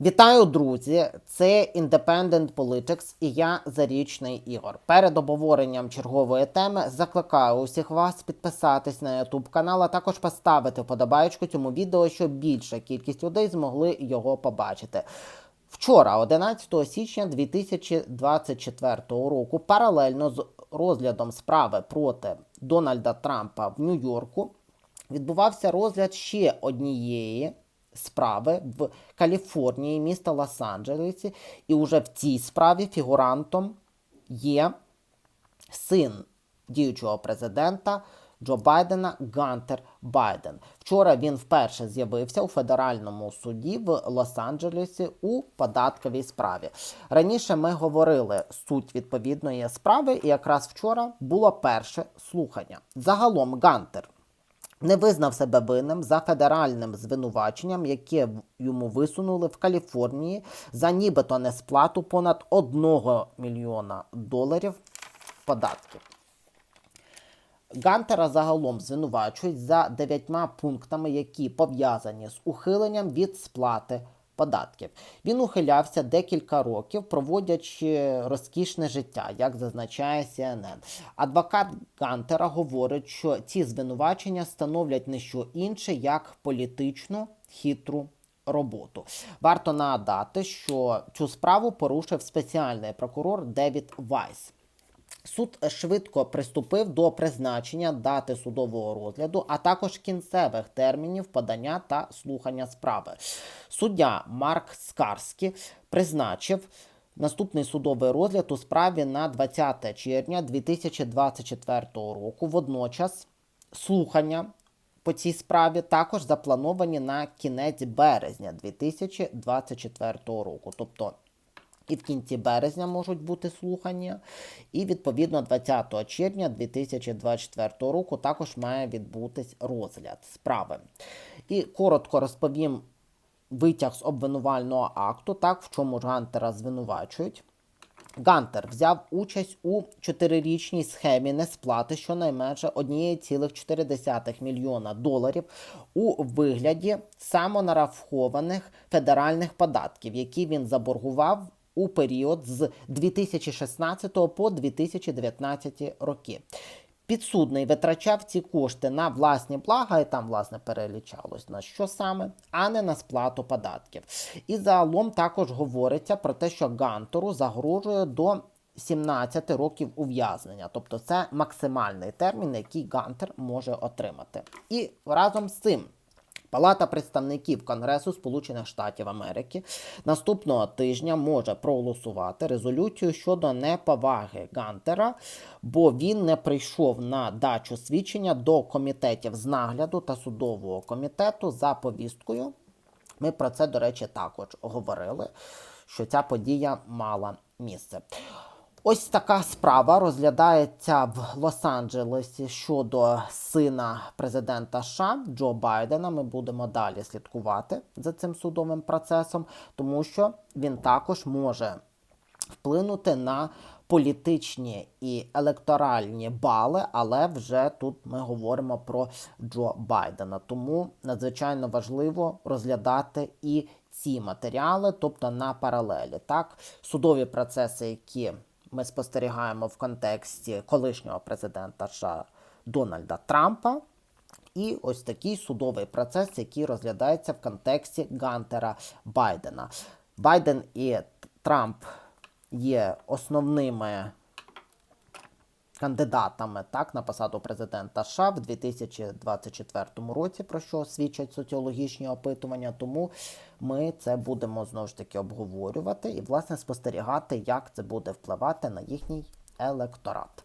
Вітаю, друзі! Це Independent Politics і я Зарічний Ігор. Перед обговоренням чергової теми закликаю усіх вас підписатись на YouTube канал, а також поставити вподобайку цьому відео, щоб більша кількість людей змогли його побачити. Вчора, 11 січня 2024 року, паралельно з розглядом справи проти Дональда Трампа в Нью-Йорку відбувався розгляд ще однієї справи в Каліфорнії, міста Лос-Анджелесі, і уже в цій справі фігурантом є син діючого президента Джо Байдена Гантер Байден. Вчора він вперше з'явився у федеральному суді в Лос-Анджелесі у податковій справі. Раніше ми говорили суть відповідної справи, і якраз вчора було перше слухання. Загалом Гантер не визнав себе винним за федеральним звинуваченням, яке йому висунули в Каліфорнії за нібито несплату понад 1 мільйона доларів податків. Гантера загалом звинувачують за дев'ятьма пунктами, які пов'язані з ухиленням від сплати податків. Він ухилявся декілька років, проводячи розкішне життя, як зазначає CNN. Адвокат Гантера говорить, що ці звинувачення становлять не що інше, як політичну хитру роботу. Варто нагадати, що цю справу порушив спеціальний прокурор Девід Вайс. Суд швидко приступив до призначення дати судового розгляду, а також кінцевих термінів подання та слухання справи. Суддя Марк Скарський призначив наступний судовий розгляд у справі на 20 червня 2024 року. Водночас слухання по цій справі також заплановані на кінець березня 2024 року. Тобто і в кінці березня можуть бути слухання, і відповідно 20 червня 2024 року також має відбутись розгляд справи. І коротко розповім витяг з обвинувального акту, так в чому ж Гантера звинувачують. Гантер взяв участь у чотирирічній схемі несплати щонайменше 1,4 мільйона доларів у вигляді самонарахованих федеральних податків, які він заборгував у період з 2016 по 2019 роки. Підсудний витрачав ці кошти на власні блага, і там, власне, перелічалось на що саме, а не на сплату податків. І загалом також говориться про те, що Гантору загрожує до 17 років ув'язнення. Тобто це максимальний термін, який Гантер може отримати. І разом з цим. Палата представників Конгресу Сполучених Штатів Америки наступного тижня може проголосувати резолюцію щодо неповаги Гантера, бо він не прийшов на дачу свідчення до комітетів з нагляду та судового комітету за повісткою. Ми про це, до речі, також говорили, що ця подія мала місце. Ось така справа розглядається в Лос-Анджелесі щодо сина президента США Джо Байдена. Ми будемо далі слідкувати за цим судовим процесом, тому що він також може вплинути на політичні і електоральні бали, але вже тут ми говоримо про Джо Байдена. Тому надзвичайно важливо розглядати і ці матеріали, тобто на паралелі. Так, судові процеси, які ми спостерігаємо в контексті колишнього президента США Дональда Трампа. І ось такий судовий процес, який розглядається в контексті Гантера Байдена. Байден і Трамп є основними кандидатами так, на посаду президента США в 2024 році, про що свідчать соціологічні опитування. Тому ми це будемо знову ж таки обговорювати і, власне, спостерігати, як це буде впливати на їхній електорат.